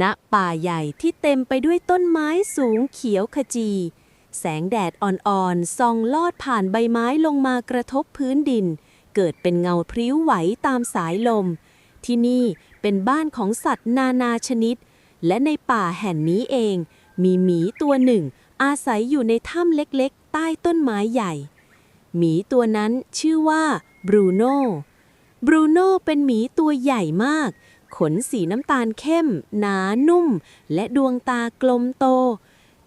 ณป่าใหญ่ที่เต็มไปด้วยต้นไม้สูงเขียวขจี แสงแดดอ่อนๆส่องลอดผ่านใบไม้ลงมากระทบพื้นดิน เกิดเป็นเงาพริ้วไหวตามสายลม ที่นี่เป็นบ้านของสัตว์นานาชนิด และในป่าแห่งนี้เอง มีหมีตัวหนึ่ง อาศัยอยู่ในถ้ำเล็กๆ ใต้ต้นไม้ใหญ่ หมีตัวนั้นชื่อว่าบรูโน่บรูโน่เป็นหมีตัวใหญ่มาก ขนสีน้ำตาลเข้ม หนานุ่ม และดวงตากลมโต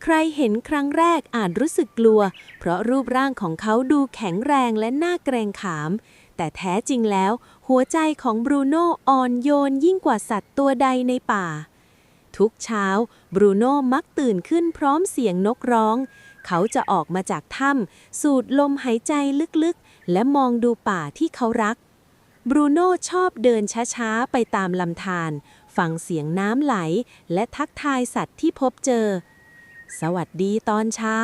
ใครเห็นครั้งแรกอาจรู้สึกกลัว เพราะรูปร่างของเขาดูแข็งแรงและน่าเกรงขาม แต่แท้จริงแล้ว หัวใจของบรูโน่อ่อนโยนยิ่งกว่าสัตว์ตัวใดในป่า ทุกเช้า บรูโน่มักตื่นขึ้นพร้อมเสียงนกร้อง เขาจะออกมาจากถ้ำสูดลมหายใจลึกๆ และมองดูป่าที่เขารัก บรูโน่ชอบเดินช้าๆ ไปตามลำธารฟังเสียงน้ำไหล และทักทายสัตว์ที่พบเจอ สวัสดีตอนเช้า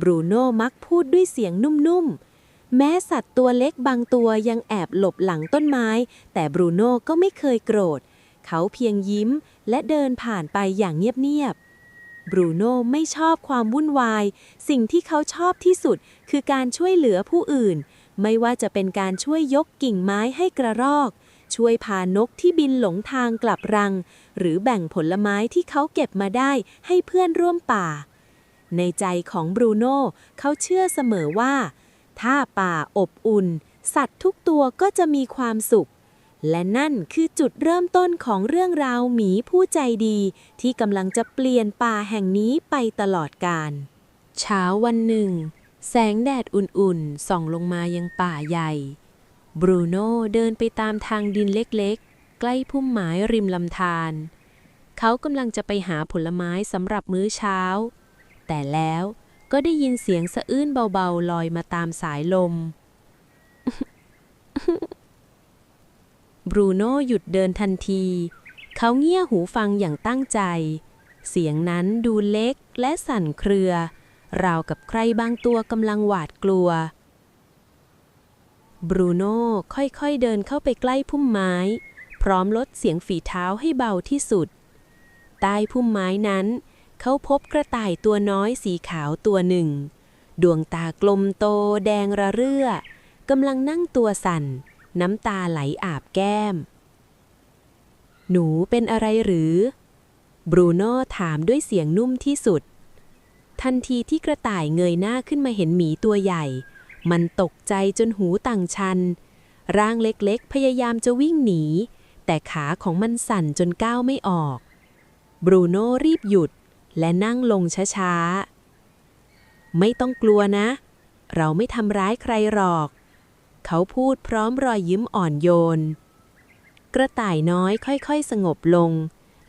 บรูโน่มักพูดด้วยเสียงนุ่มๆ แม้สัตว์ตัวเล็กบางตัวยังแอบหลบหลังต้นไม้ แต่บรูโน่ก็ไม่เคยโกรธ เขาเพียงยิ้มและเดินผ่านไปอย่างเงียบๆ บรูโน่ไม่ชอบความวุ่นวาย สิ่งที่เขาชอบที่สุดคือการช่วยเหลือผู้อื่น ไม่ว่าจะเป็นการช่วยยกกิ่งไม้ให้กระรอก ช่วยพานกที่บินหลงทางกลับรัง หรือแบ่งผลไม้ที่เขาเก็บมาได้ให้เพื่อนร่วมป่า ในใจของบรูโน่เขาเชื่อเสมอว่า ถ้าป่าอบอุ่น สัตว์ทุกตัวก็จะมีความสุข และนั่นคือจุดเริ่มต้นของเรื่องราวหมีผู้ใจดี ที่กำลังจะเปลี่ยนป่าแห่งนี้ไปตลอดกาลเช้าวันหนึ่ง แสงแดดอุ่นๆ ส่องลงมายังป่าใหญ่ บรูโน่เดินไปตามทางดินเล็กๆ ใกล้พุ่มไม้ริมลำธารเขากำลังจะไปหาผลไม้สำหรับมื้อเช้า แต่แล้วก็ได้ยินเสียงสะอื้นเบาๆ ลอยมาตามสายลม บรูโน่หยุดเดินทันที เขาเงี่ยหูฟังอย่างตั้งใจ เสียงนั้นดูเล็กและสั่นเครือ ราวกับใครบางตัวกำลังหวาดกลัว บรูโน่ค่อยๆเดินเข้าไปใกล้พุ่มไม้ พร้อมลดเสียงฝีเท้าให้เบาที่สุด ใต้พุ่มไม้นั้น เขาพบกระต่ายตัวน้อยสีขาวตัวหนึ่ง ดวงตากลมโตแดงระเรื่อกำลังนั่งตัวสั่น น้ำตาไหลอาบแก้ม หนูเป็นอะไรหรือ บรูโน่ถามด้วยเสียงนุ่มที่สุด ทันทีที่กระต่ายเงยหน้าขึ้นมาเห็นหมีตัวใหญ่ มันตกใจจนหูต่างชัน ร่างเล็กๆ พยายามจะวิ่งหนี แต่ขาของมันสั่นจนก้าวไม่ออก บรูโน่รีบหยุดและนั่งลงช้าๆ ไม่ต้องกลัวนะ เราไม่ทำร้ายใครหรอก เขาพูดพร้อมรอยยิ้มอ่อนโยน กระต่ายน้อยค่อยๆ สงบลง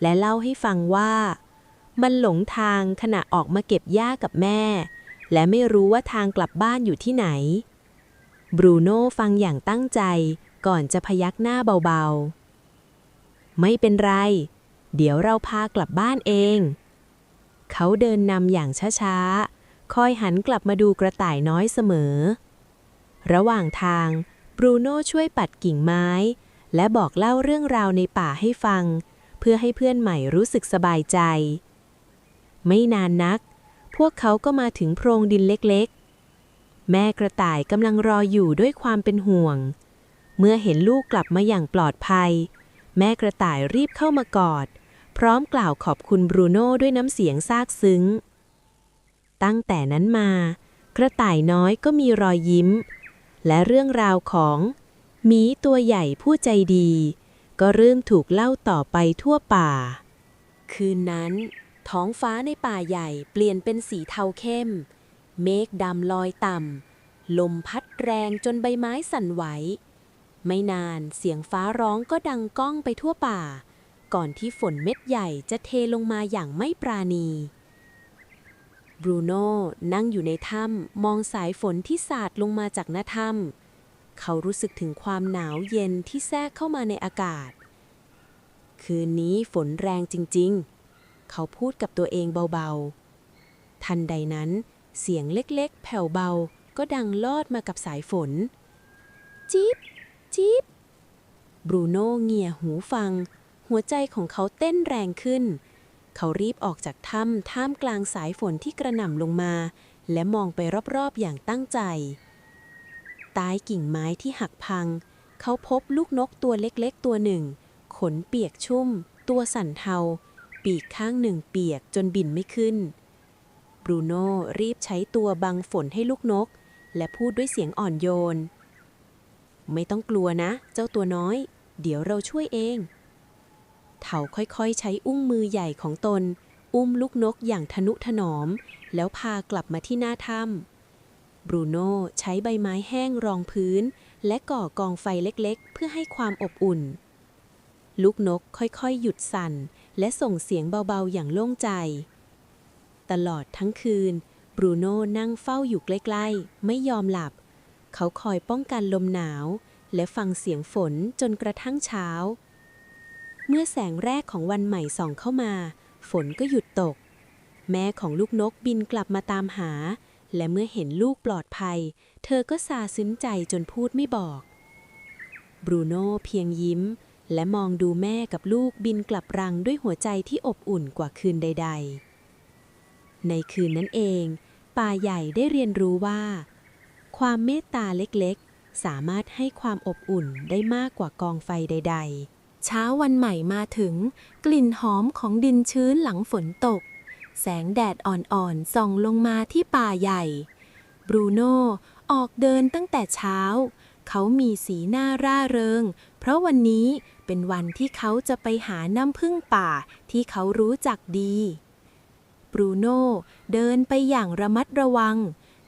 และเล่าให้ฟังว่า มันหลงทางขณะออกมาเก็บหญ้ากับแม่ และไม่รู้ว่าทางกลับบ้านอยู่ที่ไหน บรูโน่ฟังอย่างตั้งใจก่อนจะพยักหน้าเบาๆ ไม่เป็นไร เดี๋ยวเราพากลับบ้านเอง เขาเดินนำอย่างช้าๆ คอยหันกลับมาดูกระต่ายน้อยเสมอ ระหว่างทาง บรูโน่ช่วยปัดกิ่งไม้ และบอกเล่าเรื่องราวในป่าให้ฟัง เพื่อให้เพื่อนใหม่รู้สึกสบายใจ ไม่นานนัก พวกเขาก็มาถึงโพรงดินเล็กๆ แม่กระต่ายกำลังรออยู่ด้วยความเป็นห่วง เมื่อเห็นลูกกลับมาอย่างปลอดภัย แม่กระต่ายรีบเข้ามากอด พร้อมกล่าวขอบคุณบรูโน่ด้วยน้ำเสียงซาบซึ้ง ตั้งแต่นั้นมา กระต่ายน้อยก็มีรอยยิ้ม และเรื่องราวของหมีตัวใหญ่ผู้ใจดี ก็เริ่มถูกเล่าต่อไปทั่วป่า คืนนั้น ท้องฟ้าในป่าใหญ่เปลี่ยนเป็นสีเทาเข้ม เมฆดำลอยต่ำ ลมพัดแรงจนใบไม้สั่นไหว ไม่นานเสียงฟ้าร้องก็ดังก้องไปทั่วป่า ก่อนที่ฝนเม็ดใหญ่จะเทลงมาอย่างไม่ปราณี บรูโน่นั่งอยู่ในถ้ำมองสายฝนที่สาดลงมาจากหน้าถ้ำเขารู้สึกถึงความหนาวเย็นที่แทรกเข้ามาในอากาศ คืนนี้ฝนแรงจริง ๆ เขาพูดกับตัวเองเบาๆ ทันใดนั้นเสียงเล็กๆ แผ่วเบาก็ดังลอดมากับสายฝนจี๊บจี๊บบรูโน่เงี่ยหูฟังหหัวใจของเขาเต้นแรงขึ้น เขารีบออกจากถ้ำท่ามกลางสายฝนที่กระหน่ำลงมา และมองไปรอบๆอย่างตั้งใจ ใต้กิ่งไม้ที่หักพัง เขาพบลูกนกตัวเล็กๆ ตัวหนึ่ง ขนเปียกชุ่ม ตัวสั่นเทา ปีกข้างหนึ่งเปียกจนบินไม่ขึ้น บรูโน่รีบใช้ตัวบังฝนให้ลูกนก และพูดด้วยเสียงอ่อนโยน ไม่ต้องกลัวนะ เจ้าตัวน้อย เดี๋ยวเราช่วยเอง เถาค่อยๆ ใช้อุ้งมือใหญ่ของตน อุ้มลูกนกอย่างทนุถนอม แล้วพากลับมาที่หน้าถ้ำบรูโน่ใช้ใบไม้แห้งรองพื้น และก่อกองไฟเล็กๆ เพื่อให้ความอบอุ่นลูกนกค่อยๆ หยุดสั่น และส่งเสียงเบาๆอย่างโล่งใจ ตลอดทั้งคืนบรูโน่นั่งเฝ้าอยู่ใกล้ๆ ไม่ยอมหลับ เขาคอยป้องกันลมหนาว และฟังเสียงฝนจนกระทั่งเช้า เมื่อแสงแรกของวันใหม่ส่องเข้ามา ฝนก็หยุดตก แม่ของลูกนกบินกลับมาตามหา และเมื่อเห็นลูกปลอดภัย เธอก็ซาซึ้งใจจนพูดไม่บอก บรูโน่เพียงยิ้ม และมองดูแม่กับลูกบินกลับรังด้วยหัวใจที่อบอุ่นกว่าคืนใด ๆ ในคืนนั้นเอง ป่าใหญ่ได้เรียนรู้ว่า ความเมตตาเล็กๆ สามารถให้ความอบอุ่นได้มากกว่ากองไฟใด ๆ เช้าวันใหม่มาถึง กลิ่นหอมของดินชื้นหลังฝนตก แสงแดดอ่อนๆส่องลงมาที่ป่าใหญ่ บรูโน่ออกเดินตั้งแต่เช้า เขามีสีหน้าร่าเริง เพราะวันนี้ เป็นวันที่เขาจะไปหาน้ำพึ่งป่าที่เขารู้จักดี บรูโน่เดินไปอย่างระมัดระวัง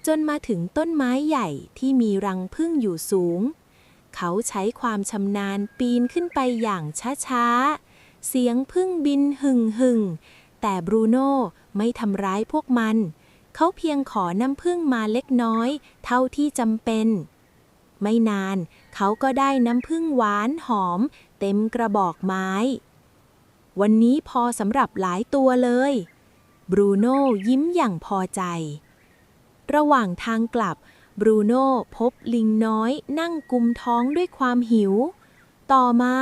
จนมาถึงต้นไม้ใหญ่ที่มีรังผึ้งอยู่สูง เขาใช้ความชำนาญปีนขึ้นไปอย่างช้าๆ เสียงผึ้งบินหึ่งหึ่งๆแต่บรูโน่ไม่ทำร้ายพวกมัน เขาเพียงขอน้ำผึ้งมาเล็กน้อย เท่าที่จำเป็น ไม่นานเขาก็ได้น้ำผึ้งหวานหอม เต็มกระบอกไม้ วันนี้พอสำหรับหลายตัวเลย บรูโน่ยิ้มอย่างพอใจ ระหว่างทางกลับบรูโน่พบลิงน้อยนั่งกุมท้องด้วยความหิว ต่อมา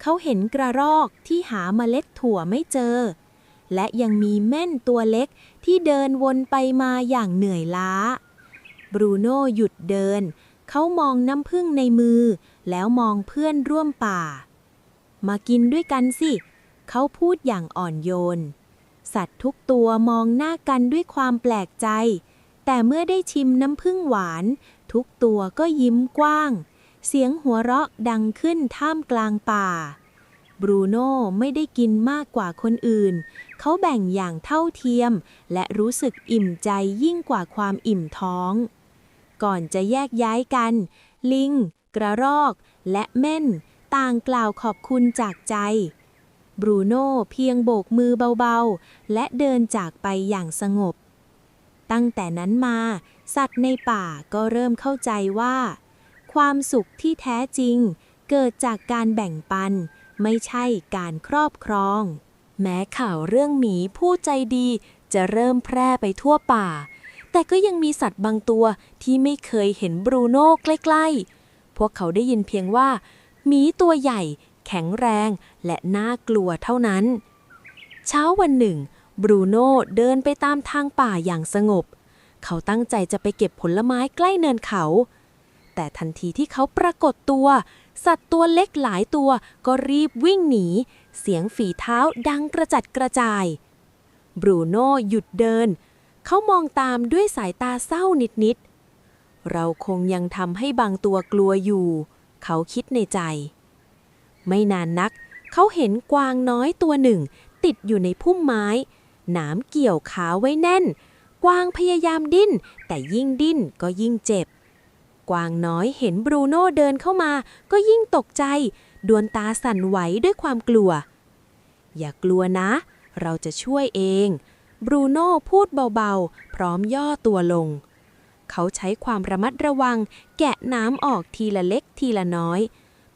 เขาเห็นกระรอกที่หาเมล็ดถั่วไม่เจอ และยังมีแม่นตัวเล็กที่เดินวนไปมาอย่างเหนื่อยล้า บรูโน่หยุดเดิน เขามองน้ำผึ้งในมือ แล้วมองเพื่อนร่วมป่า มากินด้วยกันสิ เขาพูดอย่างอ่อนโยน สัตว์ทุกตัวมองหน้ากันด้วยความแปลกใจ แต่เมื่อได้ชิมน้ำผึ้งหวาน ทุกตัวก็ยิ้มกว้าง เสียงหัวเราะดังขึ้นท่ามกลางป่า บรูโน่ไม่ได้กินมากกว่าคนอื่น เขาแบ่งอย่างเท่าเทียม และรู้สึกอิ่มใจยิ่งกว่าความอิ่มท้อง ก่อนจะแยกย้ายกัน ลิง กระรอก และเม่น ต่างกล่าวขอบคุณจากใจ บรูโน่เพียงโบกมือเบาๆ และเดินจากไปอย่างสงบ ตั้งแต่นั้นมา สัตว์ในป่าก็เริ่มเข้าใจว่า ความสุขที่แท้จริง เกิดจากการแบ่งปัน ไม่ใช่การครอบครอง แม้ข่าวเรื่องหมีผู้ใจดีจะเริ่มแพร่ไปทั่วป่า แต่ก็ยังมีสัตว์บางตัวที่ไม่เคยเห็นบรูโน่ใกล้ ๆ พวกเขาได้ยินเพียงว่า หมีตัวใหญ่ แข็งแรงและน่ากลัวเท่านั้น เช้าวันหนึ่ง บรูโน่เดินไปตามทางป่าอย่างสงบ เขาตั้งใจจะไปเก็บผลไม้ใกล้เนินเขา แต่ทันทีที่เขาปรากฏตัว สัตว์ตัวเล็กหลายตัวก็รีบวิ่งหนี เสียงฝีเท้าดังกระจัดกระจาย บรูโน่หยุดเดิน เขามองตามด้วยสายตาเศร้านิดๆเราคงยังทำให้บางตัวกลัวอยู่ เขาคิดในใจ ไม่นานนัก เขาเห็นกวางน้อยตัวหนึ่ง ติดอยู่ในพุ่มไม้ หนามเกี่ยวขาไว้แน่น กวางพยายามดิ้น แต่ยิ่งดิ้นก็ยิ่งเจ็บ กวางน้อยเห็นบรูโน่เดินเข้ามา ก็ยิ่งตกใจ ดวงตาสั่นไหวด้วยความกลัว อย่ากลัวนะ เราจะช่วยเอง บรูโน่พูดเบาๆ พร้อมย่อตัวลง เขาใช้ความระมัดระวัง แกะน้ำออกทีละเล็กทีละน้อย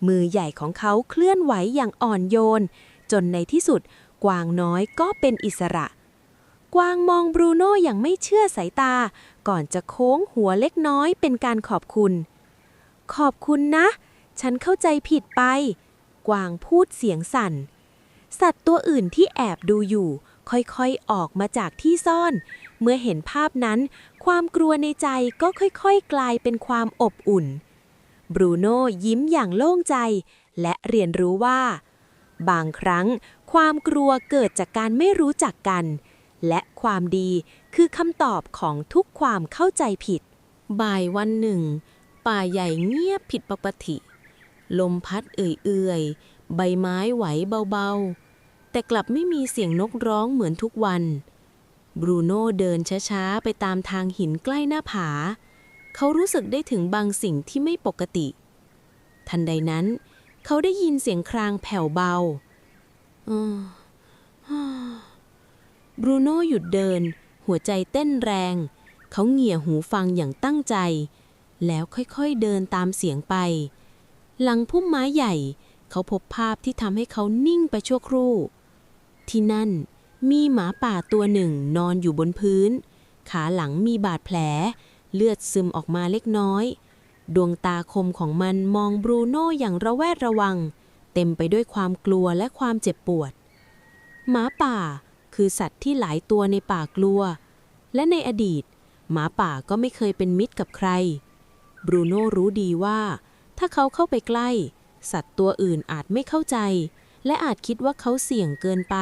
มือใหญ่ของเขาเคลื่อนไหวอย่างอ่อนโยน จนในที่สุด กวางน้อยก็เป็นอิสระ กวางมองบรูโน่อย่างไม่เชื่อสายตา ก่อนจะโค้งหัวเล็กน้อยเป็นการขอบคุณ ขอบคุณนะ ฉันเข้าใจผิดไป กวางพูดเสียงสั่น สัตว์ตัวอื่นที่แอบดูอยู่ ค่อยๆออกมาจากที่ซ่อนเมื่อเห็นภาพนั้น ความกลัวในใจก็ค่อยๆ กลายเป็นความอบอุ่น บรูโน่ยิ้มอย่างโล่งใจ และเรียนรู้ว่า บางครั้งความกลัวเกิดจากการไม่รู้จักกัน และความดีคือคำตอบของทุกความเข้าใจผิด บ่ายวันหนึ่ง ป่าใหญ่เงียบผิดปกติ ลมพัดเอื่อยๆ ใบไม้ไหวเบาๆ แต่กลับไม่มีเสียงนกร้องเหมือนทุกวัน บรูโน่เดินช้าๆ ไปตามทางหินใกล้หน้าผา เขารู้สึกได้ถึงบางสิ่งที่ไม่ปกติ ทันใดนั้น เขาได้ยินเสียงครางแผ่วเบาบรูโน่หยุดเดิน หัวใจเต้นแรง เขาเหงี่ยหูฟังอย่างตั้งใจ แล้วค่อยๆเดินตามเสียงไป หลังพุ่มไม้ใหญ่ เขาพบภาพที่ทำให้เขานิ่งไปชั่วครู่ ที่นั่น มีหมาป่าตัวหนึ่งนอนอยู่บนพื้น ขาหลังมีบาดแผล เลือดซึมออกมาเล็กน้อย ดวงตาคมของมันมองบรูโน่อย่างระแวดระวัง เต็มไปด้วยความกลัวและความเจ็บปวด หมาป่าคือสัตว์ที่หลายตัวในป่ากลัว และในอดีต หมาป่าก็ไม่เคยเป็นมิตรกับใคร บรูโน่รู้ดีว่า ถ้าเขาเข้าไปใกล้ สัตว์ตัวอื่นอาจไม่เข้าใจ และอาจคิดว่าเขาเสี่ยงเกินไป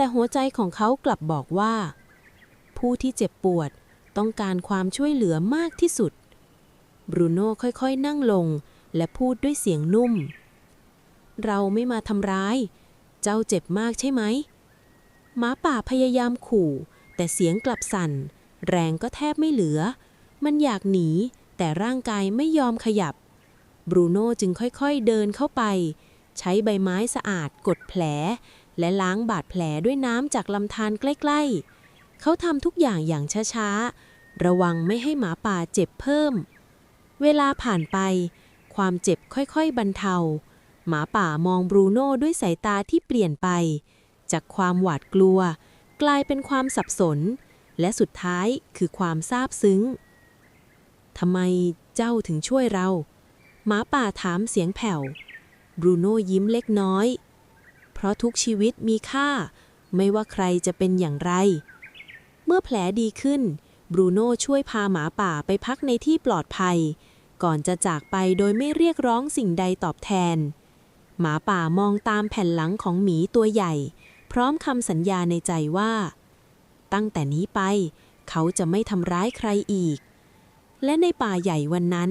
แต่หัวใจของเขากลับบอกว่า ผู้ที่เจ็บปวดต้องการความช่วยเหลือมากที่สุด บรูโน่ค่อยๆ นั่งลงและพูดด้วยเสียงนุ่ม เราไม่มาทำร้าย เจ้าเจ็บมากใช่ไหม หมาป่าพยายามขู่ แต่เสียงกลับสั่น แรงก็แทบไม่เหลือ มันอยากหนี แต่ร่างกายไม่ยอมขยับ บรูโน่จึงค่อยๆเดินเข้าไป ใช้ใบไม้สะอาดกดแผล และล้างบาดแผลด้วยน้ำจากลำธารใกล้ๆ เขาทำทุกอย่างอย่างช้าๆ ระวังไม่ให้หมาป่าเจ็บเพิ่ม เวลาผ่านไป ความเจ็บค่อยๆบรรเทา หมาป่ามองบรูโน่ด้วยสายตาที่เปลี่ยนไป จากความหวาดกลัว กลายเป็นความสับสน และสุดท้ายคือความซาบซึ้งทำไมเจ้าถึงช่วยเรา หมาป่าถามเสียงแผ่ว บรูโน่ยิ้มเล็กน้อย เพราะทุกชีวิตมีค่า ไม่ว่าใครจะเป็นอย่างไร เมื่อแผลดีขึ้น บรูโน่ช่วยพาหมาป่าไปพักในที่ปลอดภัย ก่อนจะจากไปโดยไม่เรียกร้องสิ่งใดตอบแทน หมาป่ามองตามแผ่นหลังของหมีตัวใหญ่ พร้อมคำสัญญาในใจว่า ตั้งแต่นี้ไป เขาจะไม่ทำร้ายใครอีก และในป่าใหญ่วันนั้น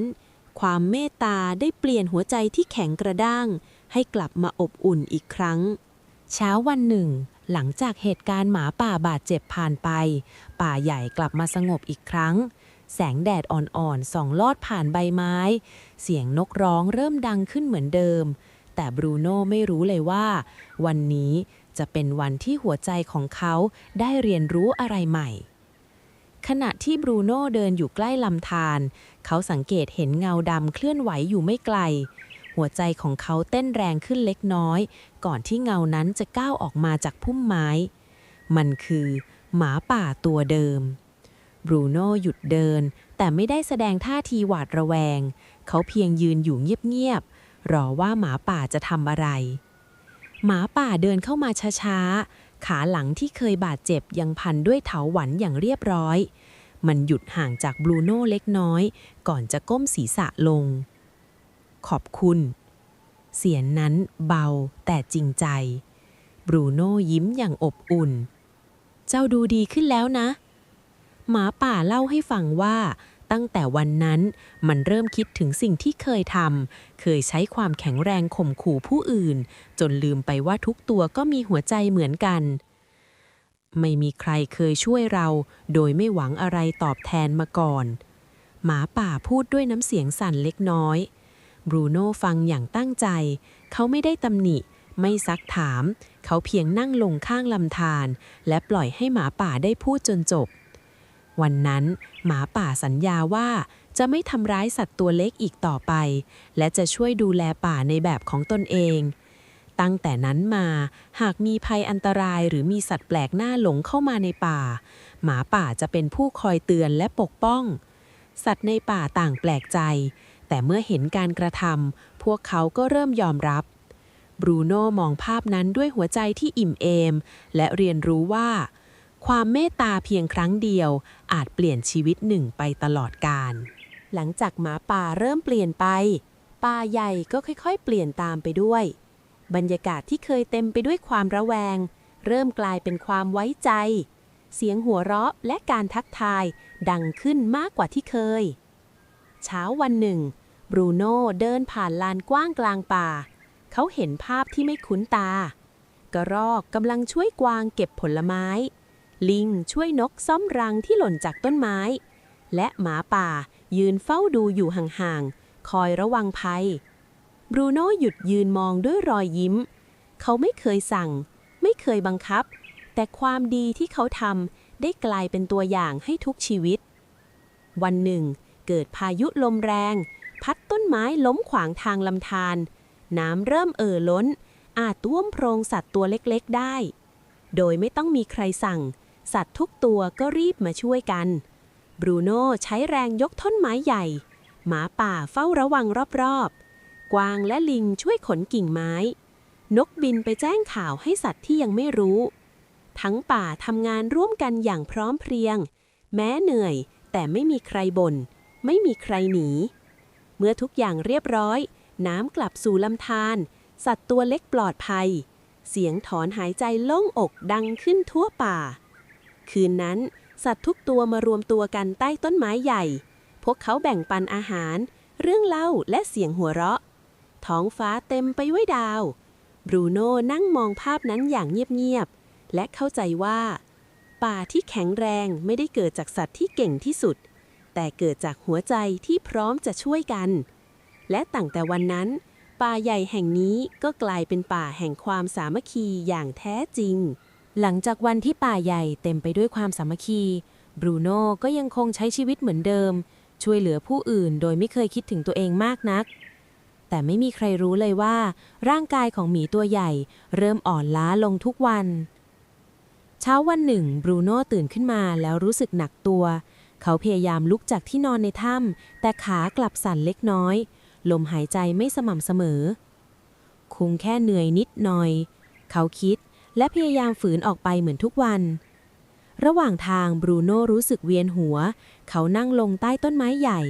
ความเมตตาได้เปลี่ยนหัวใจที่แข็งกระด้าง ให้กลับมาอบอุ่นอีกครั้ง เช้าวันหนึ่ง หลังจากเหตุการณ์หมาป่าบาดเจ็บผ่านไป ป่าใหญ่กลับมาสงบอีกครั้ง แสงแดดอ่อนๆส่องลอดผ่านใบไม้ เสียงนกร้องเริ่มดังขึ้นเหมือนเดิม แต่บรูโน่ไม่รู้เลยว่า วันนี้จะเป็นวันที่หัวใจของเขาได้เรียนรู้อะไรใหม่ ขณะที่บรูโน่เดินอยู่ใกล้ลำธารเขาสังเกตเห็นเงาดำเคลื่อนไหวอยู่ไม่ไกล หัวใจของเขาเต้นแรงขึ้นเล็กน้อย ก่อนที่เงานั้นจะก้าวออกมาจากพุ่มไม้ มันคือหมาป่าตัวเดิม บรูโน่หยุดเดิน แต่ไม่ได้แสดงท่าทีหวาดระแวง เขาเพียงยืนอยู่เงียบๆ รอว่าหมาป่าจะทำอะไร หมาป่าเดินเข้ามาช้าๆ ขาหลังที่เคยบาดเจ็บยังพันด้วยเถาหวันอย่างเรียบร้อย มันหยุดห่างจากบลูโน่เล็กน้อย ก่อนจะก้มศีรษะลง ขอบคุณ เสียงนั้นเบาแต่จริงใจ บรูโน่ยิ้มอย่างอบอุ่น เจ้าดูดีขึ้นแล้วนะ หมาป่าเล่าให้ฟังว่าตั้งแต่วันนั้นมันเริ่มคิดถึงสิ่งที่เคยทำ เคยใช้ความแข็งแรงข่มขู่ผู้อื่น จนลืมไปว่าทุกตัวก็มีหัวใจเหมือนกัน ไม่มีใครเคยช่วยเรา โดยไม่หวังอะไรตอบแทนมาก่อน หมาป่าพูดด้วยน้ำเสียงสั่นเล็กน้อย บรูโน่ฟังอย่างตั้งใจ เขาไม่ได้ตำหนิ ไม่ซักถาม เขาเพียงนั่งลงข้างลำธารและปล่อยให้หมาป่าได้พูดจนจบ วันนั้น หมาป่าสัญญาว่าจะไม่ทำร้ายสัตว์ตัวเล็กอีกต่อไป และจะช่วยดูแลป่าในแบบของตนเอง ตั้งแต่นั้นมา หากมีภัยอันตรายหรือมีสัตว์แปลกหน้าหลงเข้ามาในป่า หมาป่าจะเป็นผู้คอยเตือนและปกป้อง สัตว์ในป่าต่างแปลกใจ แต่เมื่อเห็นการกระทำพวกเขาก็เริ่มยอมรับบบรูโน่มองภาพนั้นด้วยหัวใจที่อิ่มเอม และเรียนรู้ว่า ความเมตตาเพียงครั้งเดียว อาจเปลี่ยนชีวิตหนึ่งไปตลอดกาลหลังจากหมาป่าเริ่มเปลี่ยนไป ป่าใหญ่ก็ค่อยๆ เปลี่ยนตามไปด้วย บรรยากาศที่เคยเต็มไปด้วยความระแวง เริ่มกลายเป็นความไว้ใจ เสียงหัวเราะและการทักทายดังขึ้นมากกว่าที่เคย เช้าวันหนึ่ง บรูโน่เดินผ่านลานกว้างกลางป่า เขาเห็นภาพที่ไม่คุ้นตา กระรอกกำลังช่วยกวางเก็บผลไม้ ลิงช่วยนกซ่อมรังที่หล่นจากต้นไม้ และหมาป่ายืนเฝ้าดูอยู่ห่างๆ คอยระวังภัย บรูโน่หยุดยืนมองด้วยรอยยิ้ม เขาไม่เคยสั่ง ไม่เคยบังคับ แต่ความดีที่เขาทำได้กลายเป็นตัวอย่างให้ทุกชีวิต วันหนึ่ง เกิดพายุลมแรง พัดต้นไม้ล้มขวางทางลำธารน้ำเริ่มเอ่อล้น อาจท่วมโพรงสัตว์ตัวเล็กๆได้ โดยไม่ต้องมีใครสั่ง สัตว์ทุกตัวก็รีบมาช่วยกัน บรูโน่ใช้แรงยกท่อนไม้ใหญ่ หมาป่าเฝ้าระวังรอบๆ กวางและลิงช่วยขนกิ่งไม้ นกบินไปแจ้งข่าวให้สัตว์ที่ยังไม่รู้ ทั้งป่าทำงานร่วมกันอย่างพร้อมเพรียง แม้เหนื่อยแต่ไม่มีใครบน่น ไม่มีใครหนี เมื่อทุกอย่างเรียบร้อย น้ำกลับสู่ลำธารสัตว์ตัวเล็กปลอดภัย เสียงถอนหายใจโล่งอกดังขึ้นทั่วป่า คืนนั้น สัตว์ทุกตัวมารวมตัวกันใต้ต้นไม้ใหญ่ พวกเขาแบ่งปันอาหาร เรื่องเล่าและเสียงหัวเราะ ท้องฟ้าเต็มไปด้วยดาว บรูโน่นั่งมองภาพนั้นอย่างเงียบๆ และเข้าใจว่า ป่าที่แข็งแรงไม่ได้เกิดจากสัตว์ที่เก่งที่สุด แต่เกิดจากหัวใจที่พร้อมจะช่วยกัน และตั้งแต่วันนั้น ป่าใหญ่แห่งนี้ก็กลายเป็นป่าแห่งความสามัคคีอย่างแท้จริง หลังจากวันที่ป่าใหญ่เต็มไปด้วยความสามัคคี บรูโน่ก็ยังคงใช้ชีวิตเหมือนเดิม ช่วยเหลือผู้อื่นโดยไม่เคยคิดถึงตัวเองมากนัก แต่ไม่มีใครรู้เลยว่า ร่างกายของหมีตัวใหญ่ เริ่มอ่อนล้าลงทุกวัน เช้าวันหนึ่งบรูโน่ตื่นขึ้นมาแล้วรู้สึกหนักตัว เขาพยายามลุกจากที่นอนในถ้ำแต่ขากลับสั่นเล็กน้อย ลมหายใจไม่สม่ำเสมอ คงแค่เหนื่อยนิดหน่อย เขาคิดและพยายามฝืนออกไปเหมือนทุกวัน ระหว่างทางบรูโน่รู้สึกเวียนหัว เขานั่งลงใต้ต้นไม้ใหญ่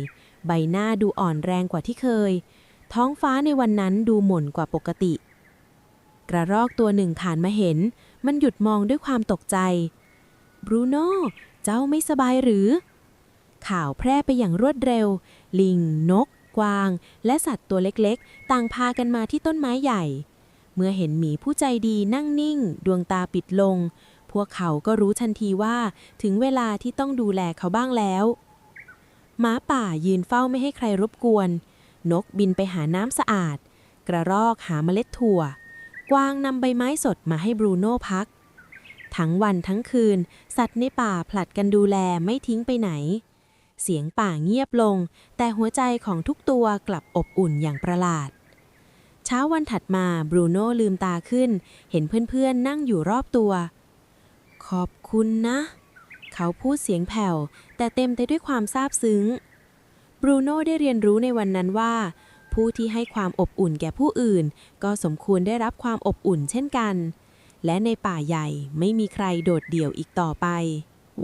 ใบหน้าดูอ่อนแรงกว่าที่เคย ท้องฟ้าในวันนั้นดูหม่นกว่าปกติ กระรอกตัวหนึ่งผ่านมาเห็น มันหยุดมองด้วยความตกใจบรูโน่เจ้าไม่สบายหรือ ข่าวแพร่ไปอย่างรวดเร็ว ลิง นก กวาง และสัตว์ตัวเล็กๆ ต่างพากันมาที่ต้นไม้ใหญ่ เมื่อเห็นหมีผู้ใจดีนั่งนิ่ง ดวงตาปิดลง พวกเขาก็รู้ทันทีว่าถึงเวลาที่ต้องดูแลเขาบ้างแล้วหมาป่ายืนเฝ้าไม่ให้ใครรบกวน นกบินไปหาน้ำสะอาด กระรอกหาเมล็ดถั่ว กวางนำใบไม้สดมาให้บรูโน่พัก ทั้งวันทั้งคืน สัตว์ในป่าผลัดกันดูแลไม่ทิ้งไปไหน เสียงป่าเงียบลง แต่หัวใจของทุกตัวกลับอบอุ่นอย่างประหลาด เช้าวันถัดมาบรูโน่ลืมตาขึ้น เห็นเพื่อนๆ นั่งอยู่รอบตัว ขอบคุณนะ เขาพูดเสียงแผ่ว แต่เต็มไปด้วยความซาบซึ้ง บรูโน่ได้เรียนรู้ในวันนั้นว่า ผู้ที่ให้ความอบอุ่นแก่ผู้อื่น ก็สมควรได้รับความอบอุ่นเช่นกัน และในป่าใหญ่ไม่มีใครโดดเดี่ยวอีกต่อไป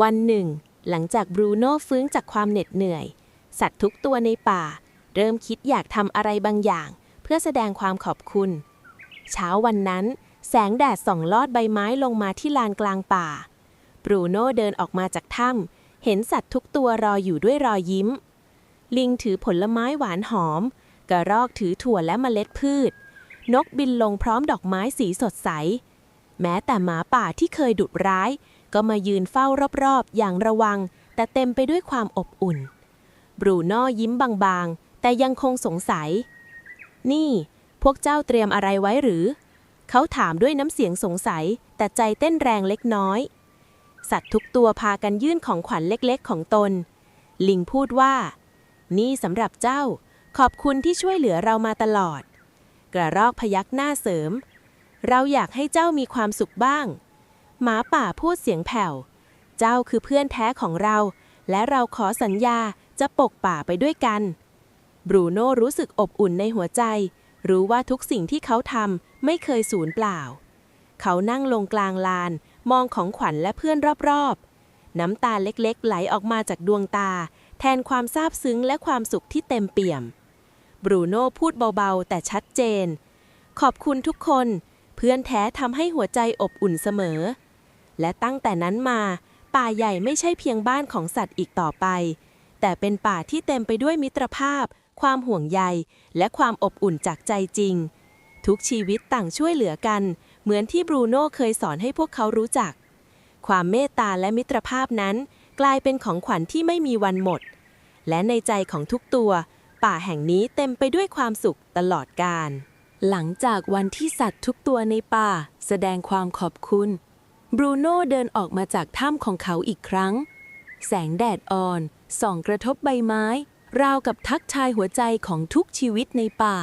วันหนึ่ง หลังจากบรูโน่ฟื้นจากความเหน็ดเหนื่อย สัตว์ทุกตัวในป่า เริ่มคิดอยากทำอะไรบางอย่าง เพื่อแสดงความขอบคุณ เช้าวันนั้น แสงแดดส่องลอดใบไม้ลงมาที่ลานกลางป่า บรูโน่เดินออกมาจากถ้ำเห็นสัตว์ทุกตัวรออยู่ด้วยรอยยิ้ม ลิงถือผลไม้หวานหอม กระรอกถือถั่วและเมล็ดพืช นกบินลงพร้อมดอกไม้สีสดใส แม้แต่หมาป่าที่เคยดุร้าย ก็มายืนเฝ้ารอบๆ อย่างระวัง แต่เต็มไปด้วยความอบอุ่น บรูโน่ยิ้มบางๆ แต่ยังคงสงสัย นี่ พวกเจ้าเตรียมอะไรไว้หรือ เขาถามด้วยน้ำเสียงสงสัย แต่ใจเต้นแรงเล็กน้อย สัตว์ทุกตัวพากันยื่นของขวัญเล็กๆ ของตน ลิงพูดว่า นี่สำหรับเจ้า ขอบคุณที่ช่วยเหลือเรามาตลอด กระรอกพยักหน้าเสริม เราอยากให้เจ้ามีความสุขบ้าง หมาป่าพูดเสียงแผ่ว เจ้าคือเพื่อนแท้ของเรา และเราขอสัญญาจะปกป่าไปด้วยกัน บรูโน่รู้สึกอบอุ่นในหัวใจ รู้ว่าทุกสิ่งที่เขาทำไม่เคยสูญเปล่า เขานั่งลงกลางลาน มองของขวัญและเพื่อนรอบๆ น้ำตาเล็กๆ ไหลออกมาจากดวงตา แทนความซาบซึ้งและความสุขที่เต็มเปี่ยม บรูโน่พูดเบาๆ แต่ชัดเจน ขอบคุณทุกคน เพื่อนแท้ทำให้หัวใจอบอุ่นเสมอ และตั้งแต่นั้นมา ป่าใหญ่ไม่ใช่เพียงบ้านของสัตว์อีกต่อไป แต่เป็นป่าที่เต็มไปด้วยมิตรภาพ ความห่วงใย และความอบอุ่นจากใจจริง ทุกชีวิตต่างช่วยเหลือกัน เหมือนที่บรูโน่เคยสอนให้พวกเขารู้จัก ความเมตตาและมิตรภาพนั้น กลายเป็นของขวัญที่ไม่มีวันหมด และในใจของทุกตัว ป่าแห่งนี้เต็มไปด้วยความสุขตลอดกาลหลังจากวันที่สัตว์ทุกตัวในป่า แสดงความขอบคุณ บรูโน่เดินออกมาจากถ้ำของเขาอีกครั้ง แสงแดดอ่อน ส่องกระทบใบไม้ ราวกับทักทายหัวใจของทุกชีวิตในป่า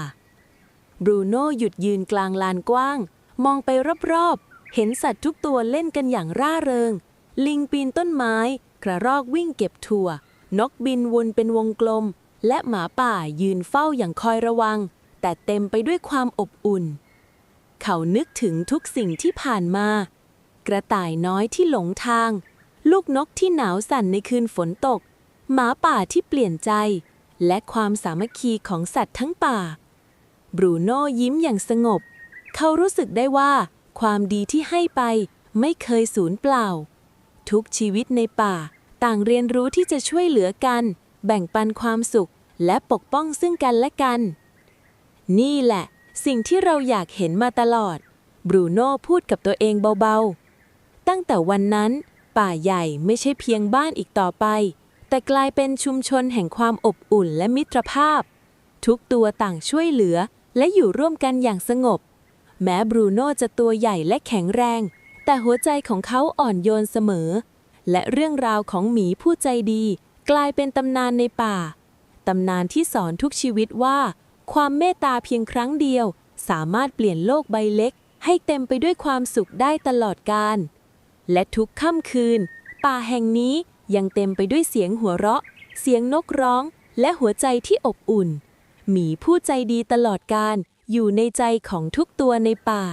บรูโน่หยุดยืนกลางลานกว้าง มองไปรอบๆ เห็นสัตว์ทุกตัวเล่นกันอย่างร่าเริง ลิงปีนต้นไม้ กระรอกวิ่งเก็บถั่ว นกบินวนเป็นวงกลม และหมาป่ายืนเฝ้าอย่างคอยระวัง แต่เต็มไปด้วยความอบอุ่น เขานึกถึงทุกสิ่งที่ผ่านมา กระต่ายน้อยที่หลงทาง ลูกนกที่หนาวสั่นในคืนฝนตก หมาป่าที่เปลี่ยนใจ และความสามัคคีของสัตว์ทั้งป่า บรูโน่ยิ้มอย่างสงบ เขารู้สึกได้ว่า ความดีที่ให้ไปไม่เคยสูญเปล่า ทุกชีวิตในป่า ต่างเรียนรู้ที่จะช่วยเหลือกัน แบ่งปันความสุข และปกป้องซึ่งกันและกัน นี่แหละ สิ่งที่เราอยากเห็นมาตลอด บรูโน่พูดกับตัวเองเบา ๆ ตั้งแต่วันนั้น ป่าใหญ่ไม่ใช่เพียงบ้านอีกต่อไป แต่กลายเป็นชุมชนแห่งความอบอุ่นและมิตรภาพ ทุกตัวต่างช่วยเหลือและอยู่ร่วมกันอย่างสงบ แม้บรูโน่จะตัวใหญ่และแข็งแรง แต่หัวใจของเขาอ่อนโยนเสมอ และเรื่องราวของหมีผู้ใจดี กลายเป็นตำนานในป่า ตำนานที่สอนทุกชีวิตว่า ความเมตตาเพียงครั้งเดียว สามารถเปลี่ยนโลกใบเล็ก ให้เต็มไปด้วยความสุขได้ตลอดกาล และทุกค่ำคืน ป่าแห่งนี้ยังเต็มไปด้วยเสียงหัวเราะ เสียงนกร้อง และหัวใจที่อบอุ่น หมีผู้ใจดีตลอดการอยู่ในใจของทุกตัวในป่า